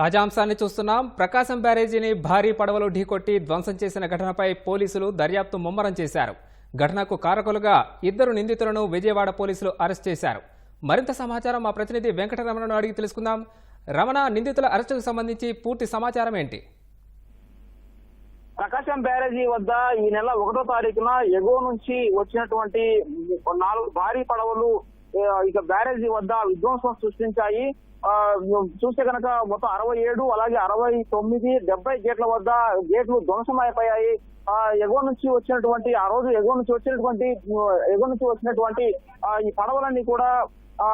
తాజాంశాన్ని చూస్తున్నాం. ప్రకాశం బ్యారేజీని భారీ పడవలు ఢీకొట్టి ధ్వంసం చేసిన ఘటనపై పోలీసులు దర్యాప్తు ముమ్మరం చేశారు. ఘటనకు కారకులుగా ఇద్దరు నిందితులను విజయవాడ పోలీసులు అరెస్ట్ చేశారు. మరింత సమాచారం మా ప్రతినిధి వెంకటరమణను అడిగి తెలుసుకుందాం. రమణ నిందితుల అరెస్టుకు సంబంధించి పూర్తి సమాచారం ఏంటి? ప్రకాశం బ్యారేజీ వద్ద ఈ నెల ఒకటో తారీఖున ఎగువ నుంచి వచ్చినటువంటి నాలుగు భారీ పడవలు ఇక బ్యారేజీ వద్ద విధ్వంసం సృష్టించాయి. చూస్తే కనుక మొత్తం అరవై ఏడు అలాగే అరవై తొమ్మిది డెబ్బై గేట్ల వద్ద గేట్లు ధ్వంసమైపోయాయి ఆ ఎగువ నుంచి వచ్చినటువంటి ఆ రోజు ఎగువ నుంచి వచ్చినటువంటి ఎగువ నుంచి వచ్చినటువంటి ఆ, ఈ పడవలన్నీ కూడా ఆ,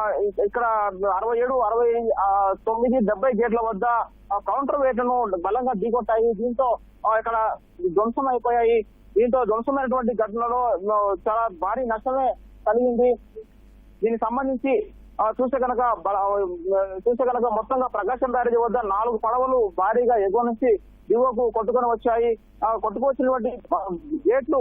ఇక్కడ అరవై ఏడు అరవై తొమ్మిది డెబ్బై గేట్ల వద్ద ఆ, కౌంటర్ వేట్లను బలంగా ఢీకొట్టాయి. దీంతో ఇక్కడ ధ్వంసం అయిపోయాయి దీంతో ధ్వంసమైనటువంటి ఘటనలో చాలా భారీ నష్టమే కలిగింది. దీనికి సంబంధించి చూస్తే కనుక చూస్తే కనుక మొత్తంగా ప్రకాశం బ్యారేజ్ వద్ద నాలుగు పడవలు భారీగా ఎగువ నుంచి దిగువకు కొట్టుకొని వచ్చాయి. ఆ, కొట్టుకొచ్చినటువంటి గేట్లు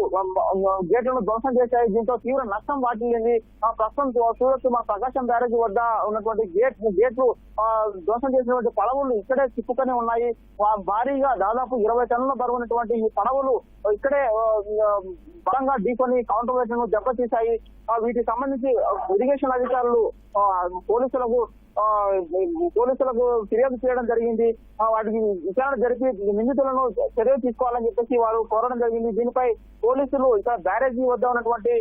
గేట్లను ధ్వంసం చేశాయి. దీంతో తీవ్ర నష్టం వాటిల్లింది. ఆ, ప్రస్తుతం చూడొచ్చు మా ప్రకాశం బ్యారేజ్ వద్ద ఉన్నటువంటి గేట్ గేట్లు ఆ, ధ్వంసం చేసినటువంటి పడవలు ఇక్కడే చిక్కుకొని ఉన్నాయి. భారీగా దాదాపు ఇరవై టన్నుల బరువున్నటువంటి ఈ పడవలు ఇక్కడే బలంగా ఢీకొని కౌంటర్ను దెబ్బతీశాయి. వీటికి సంబంధించి ఇరిగేషన్ అధికారులు పోలీసులకు పోలీసులకు ఫిర్యాదు చేయడం జరిగింది. వాటికి విచారణ జరిపి నిందితులను చర్యలు తీసుకోవాలని చెప్పేసి వారు కోరడం జరిగింది. దీనిపై పోలీసులు ఇక్కడ బ్యారేజీ వద్ద ఉన్నటువంటి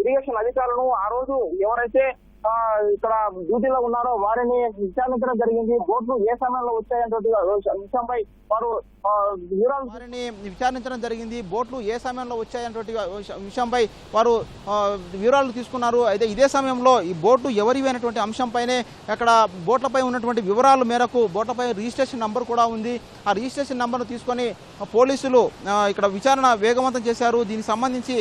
ఇరిగేషన్ అధికారులను ఆ రోజు ఎవరైతే ఆ, ఇక్కడ డ్యూటీలో ఉన్నారో వారిని విచారించడం జరిగింది. బోట్లు ఏ సమయంలో వచ్చాయనేటువంటి విషయంపై వారు వివరాలు వారిని విచారించడం జరిగింది. బోట్లు ఏ సమయంలో వచ్చాయనేటువంటి విషయంపై వారు వివరాలు తీసుకున్నారు. అయితే ఇదే సమయంలో ఈ బోట్లు ఎవరివి అనేటువంటి అంశంపైనే అక్కడ బోట్లపై ఉన్నటువంటి వివరాల మేరకు బోట్లపై రిజిస్ట్రేషన్ నంబర్ కూడా ఉంది. ఆ రిజిస్ట్రేషన్ నంబర్ను తీసుకొని పోలీసులు ఇక్కడ విచారణ వేగవంతం చేశారు. దీనికి సంబంధించి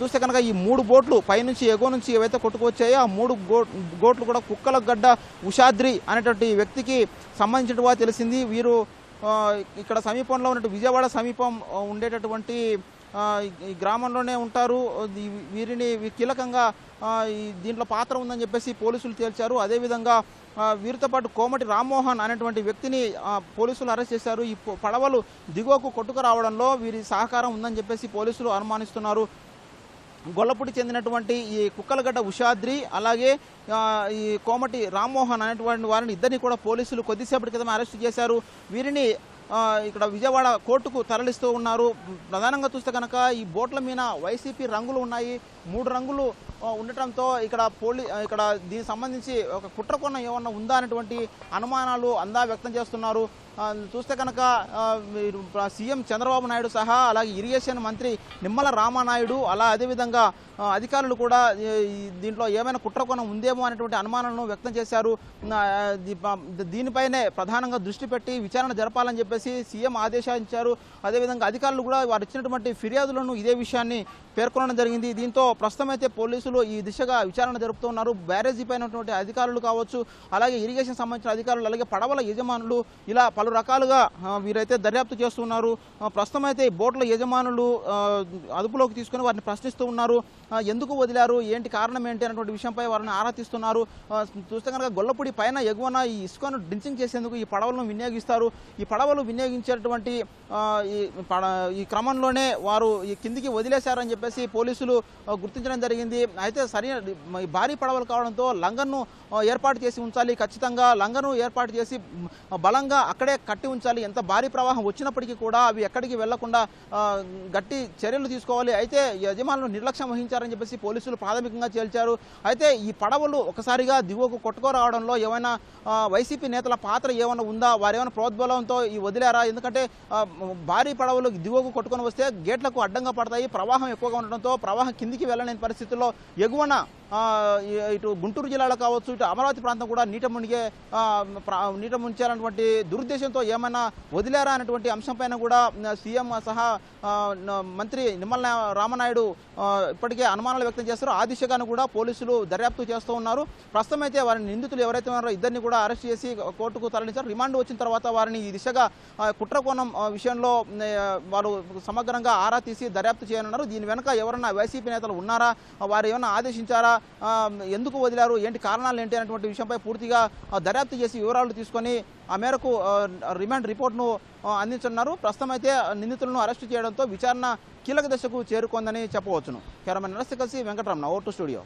చూస్తే కనుక ఈ మూడు బోట్లు పైనుంచి ఎగువ నుంచి ఏవైతే కొట్టుకొచ్చాయో ఆ మూడు గో గోట్లు కూడా కుక్కల గడ్డ ఉషాద్రి అనేటువంటి వ్యక్తికి సంబంధించినట్టుగా తెలిసింది. వీరు ఇక్కడ సమీపంలో ఉన్నట్టు విజయవాడ సమీపం ఉండేటటువంటి ఈ- గ్రామంలోనే ఉంటారు. వీరిని కీలకంగా దీంట్లో పాత్ర ఉందని చెప్పేసి పోలీసులు తేల్చారు. అదేవిధంగా వీరితో పాటు కోమటి రామ్మోహన్ అనేటువంటి వ్యక్తిని పోలీసులు అరెస్ట్ చేశారు. ఈ పడవలు దిగువకు కొట్టుకు రావడంలో వీరి సహకారం ఉందని చెప్పేసి పోలీసులు అనుమానిస్తున్నారు. గొల్లపూడి చెందినటువంటి ఈ కుక్కలగడ్డ ఉషాద్రి అలాగే ఈ కోమటి రామ్మోహన్ అనేటువంటి వారిని ఇద్దరిని కూడా పోలీసులు కొద్దిసేపటి క్రితం అరెస్ట్ చేశారు. వీరిని ఇక్కడ విజయవాడ కోర్టుకు తరలిస్తూ ఉన్నారు. ప్రధానంగా చూస్తే కనుక ఈ బోట్ల మీద వైసీపీ రంగులు ఉన్నాయి. మూడు రంగులు ఉండటంతో ఇక్కడ పోలీ ఇక్కడ దీనికి సంబంధించి ఒక కుట్రకోణం ఏమన్నా ఉందా అనేటువంటి అనుమానాలు అందా వ్యక్తం చేస్తున్నారు. చూస్తే కనుక మీరు సీఎం చంద్రబాబు నాయుడు సహా అలాగే ఇరిగేషన్ మంత్రి నిమ్మల రామానాయుడు అలా అదేవిధంగా అధికారులు కూడా దీంట్లో ఏమైనా కుట్రకోణం ఉందేమో అనేటువంటి అనుమానాలను వ్యక్తం చేశారు. దీనిపైనే ప్రధానంగా దృష్టి పెట్టి విచారణ జరపాలని చెప్పేసి సీఎం ఆదేశించారు. అదేవిధంగా అధికారులు కూడా వారు ఇచ్చినటువంటి ఫిర్యాదులను ఇదే విషయాన్ని పేర్కొనడం జరిగింది. దీంతో ప్రస్తుతం అయితే పోలీసులు ఈ దిశగా విచారణ జరుపుతున్నారు బ్యారేజీ పైనటువంటి అధికారులు కావచ్చు అలాగే ఇరిగేషన్ సంబంధించిన అధికారులు అలాగే పడవల యజమానులు ఇలా పలు రకాలుగా వీరైతే దర్యాప్తు చేస్తున్నారు. ప్రస్తుతం అయితే ఈ బోట్ల యజమానులు అదుపులోకి తీసుకుని వారిని ప్రశ్నిస్తూ ఉన్నారు. ఎందుకు వదిలారు? ఏంటి కారణం ఏంటి అనేటువంటి విషయంపై వారిని ఆరా తీస్తున్నారు. చూస్తే కనుక గొల్లపూడి పైన ఎగువన ఈ ఇసుకను డ్రించింగ్ చేసేందుకు ఈ పడవలను వినియోగిస్తారు. ఈ పడవలు వినియోగించేటువంటి ఈ పడ ఈ క్రమంలోనే వారు ఈ కిందికి వదిలేశారని చెప్పేసి పోలీసులు గుర్తించడం జరిగింది. అయితే సరైన భారీ పడవలు కావడంతో లంగన్ను ఏర్పాటు చేసి ఉంచాలి. ఖచ్చితంగా లంగను ఏర్పాటు చేసి బలంగా అక్కడే కట్టి ఉంచాలి. ఎంత భారీ ప్రవాహం వచ్చినప్పటికీ కూడా అవి ఎక్కడికి వెళ్ళకుండా గట్టి చర్యలు తీసుకోవాలి. అయితే యజమానులు నిర్లక్ష్యం వహించారని చెప్పేసి పోలీసులు ప్రాథమికంగా తేల్చారు. అయితే ఈ పడవలు ఒకసారిగా దిగువకు కొట్టుకోరావడంలో ఏమైనా వైసీపీ నేతల పాత్ర ఏమైనా ఉందా? వారు ఏమైనా ప్రోద్బలంతో ఈ వదిలేరా? ఎందుకంటే భారీ పడవలు దిగువకు కొట్టుకొని వస్తే గేట్లకు అడ్డంగా పడతాయి. ప్రవాహం ఎక్కువగా ఉండడంతో ప్రవాహం కిందికి వెళ్ళలేని పరిస్థితుల్లో ఎగువన ఇటు గుంటూరు జిల్లాలో కావచ్చు ఇటు అమరావతి ప్రాంతం కూడా నీట మునిగే ప్రా- నీట ముంచాలన్నటువంటి దురుద్దేశంతో ఏమైనా వదిలేరా అనేటువంటి అంశంపైన కూడా సీఎం సహా మంత్రి నిమ్మల రామనాయుడు ఇప్పటికే అనుమానాలు వ్యక్తం చేస్తారు. ఆ దిశగాను కూడా పోలీసులు దర్యాప్తు చేస్తూ ఉన్నారు. ప్రస్తుతమైతే వారిని నిందితులు ఎవరైతే ఉన్నారో ఇద్దరిని కూడా అరెస్ట్ చేసి కోర్టుకు తరలించారు. రిమాండ్ వచ్చిన తర్వాత వారిని ఈ దిశగా కుట్రకోణం విషయంలో వారు సమగ్రంగా ఆరా తీసి దర్యాప్తు చేయనున్నారు. దీని వెనుక ఎవరన్నా వైసీపీ నేతలు ఉన్నారా? వారు ఏమైనా ఆదేశించారా? ఎందుకు వదిలారు? ఏంటి కారణాలు ఏంటి అనేటువంటి విషయంపై పూర్తిగా దర్యాప్తు చేసి వివరాలు తీసుకొని ఆ మేరకు రిమాండ్ రిపోర్ట్ను అందించనున్నారు. అందించున్నారు ప్రస్తుతం అయితే నిందితులను అరెస్టు చేయడంతో విచారణ కీలక దశకు చేరుకుందని చెప్పవచ్చును. కెమెరామెన్ నరసి కలిసి వెంకటరమణ ఓటు స్టూడియో.